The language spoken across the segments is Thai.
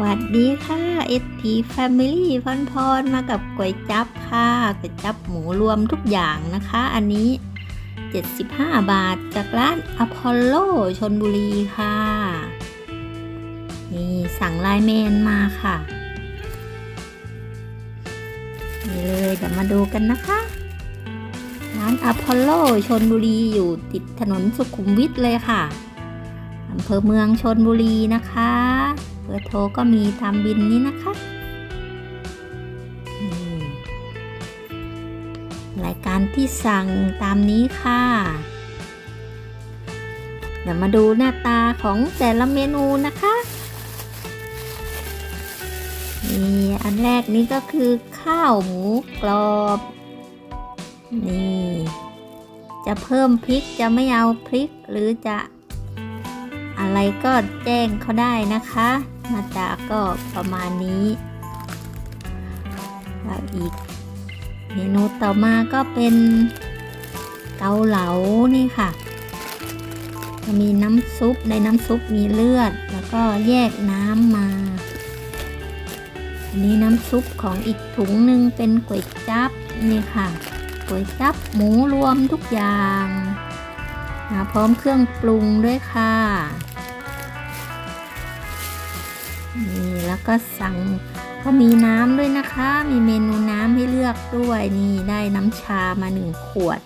วัสดีค่ะเอสทีแฟมิลี่พรพรมากับก๋วยจับค่ะก๋วยจับหมูรวมทุกอย่างนะคะ อันนี้ 75 บาทจากร้านอพอลโลชนบุรีค่ะ นี่สั่งไลน์แมนมาค่ะ นี่เลยเดี๋ยวมาดูกันนะคะ ร้านอพอลโลชนบุรีอยู่ติดถนนสุขุมวิทเลยค่ะอำเภอเมืองชนบุรีนะคะ เบอร์โทรก็มีตามบินนี้นะคะรายการที่สั่งตามนี้ค่ะ เดี๋ยวมาดูหน้าตาของแต่ละเมนูนะคะนี่อันแรกนี้ก็คือข้าวหมูกรอบ นี่ จะเพิ่มพริกจะไม่เอาพริกหรือจะอะไรก็แจ้งเขาได้นะคะ น้าตาก็ประมาณนี้แล้วอีก เมนูต่อมาก็เป็นเกาเหลานี่ค่ะจะมีน้ำซุปในน้ำซุปมีเลือด แล้วก็แยกน้ำมา อันนี้น้ำซุปของอีกถุงหนึ่งเป็นก๋วยจั๊บนี่ค่ะก๋วยจั๊บหมูรวมทุกอย่างพร้อมเครื่องปรุงด้วยค่ะ นี่แล้วก็สั่งก็มีน้ำด้วยนะคะ มีเมนูน้ำให้เลือกด้วยนี่ได้น้ำชามาหนึ่งขวด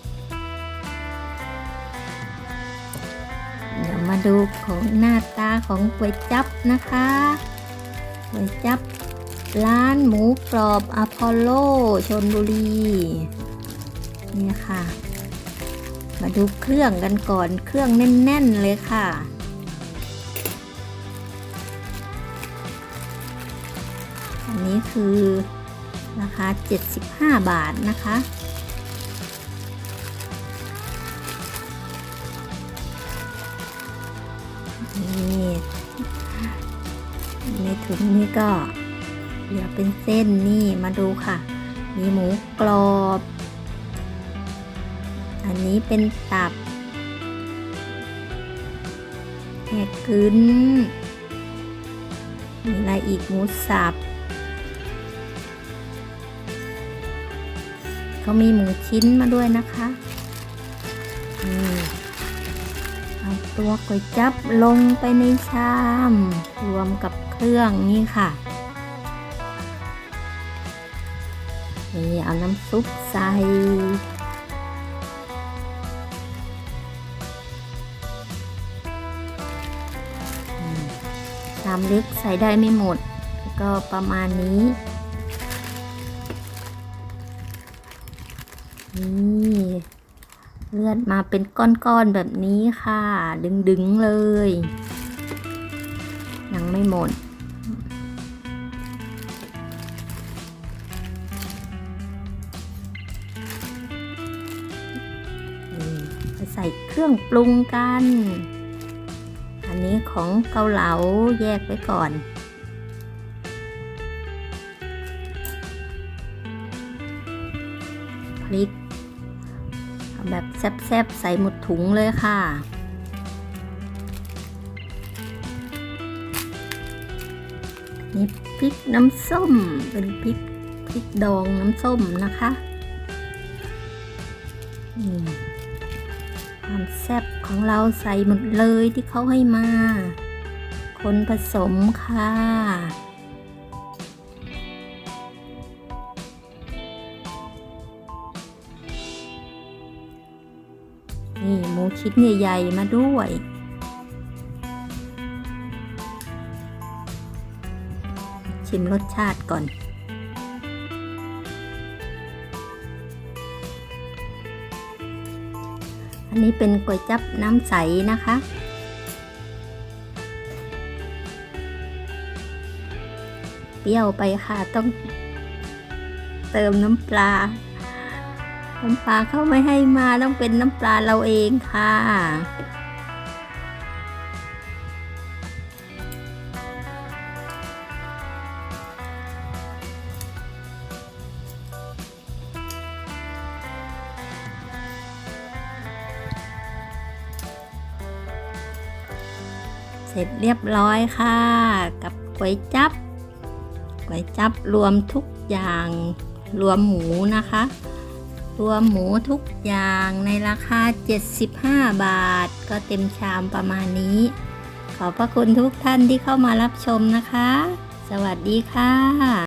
เดี๋ยวมาดูของหน้าตาของก๋วยจั๊บนะคะก๋วยจั๊บร้านหมูกรอบอพอลโลชนบุรี นี่ค่ะ มาดูเครื่องกันก่อนเครื่องแน่น ๆ เลยค่ะ อันนี้คือราคา 75 บาทนะคะ นี่ในถุงนี้ก็เหลือเป็นเส้นนี่มาดูค่ะ มีหมูกรอบ อันนี้เป็นตับแหกกึนมีอะไรอีกหมูสับ เขามีหมูชิ้นมาด้วยนะคะเอาตัวก๋วยจับลงไปในชาม รวมกับเครื่องนี่ค่ะนี่เอาน้ำซุปใส่ชามเล็กใส่ได้ไม่หมด ก็ประมาณนี้ นี่เลือดมาเป็นก้อนๆแบบนี้ค่ะ ดึงๆเลย ยังไม่หมด ใส่เครื่องปรุงกัน อันนี้ของเกาเหลาแยกไว้ก่อนพริก แบบแซ่บๆ ใส่หมดถุงเลยค่ะ นี่พริกน้ำส้มเป็นพริกพริกดองน้ำส้มนะคะความแซ่บของเราใส่หมดเลยที่เขาให้มา คนผสมค่ะ นี่หมูชิ้นใหญ่ๆมาด้วย ชิมรสชาติก่อน อันนี้เป็นก๋วยจับน้ำใสนะคะเปรี้ยวไปค่ะต้องเติมน้ำปลา น้ำปลาเขาไม่ให้มาต้องเป็นน้ำปลาเราเองค่ะเสร็จเรียบร้อยค่ะ กับก๋วยจับก๋วยจับรวมทุกอย่างรวมหมูนะคะ รวมหมูทุกอย่างในราคา 75 บาท ก็เต็มชามประมาณนี้ ขอบพระคุณทุกท่านที่เข้ามารับชมนะคะ สวัสดีค่ะ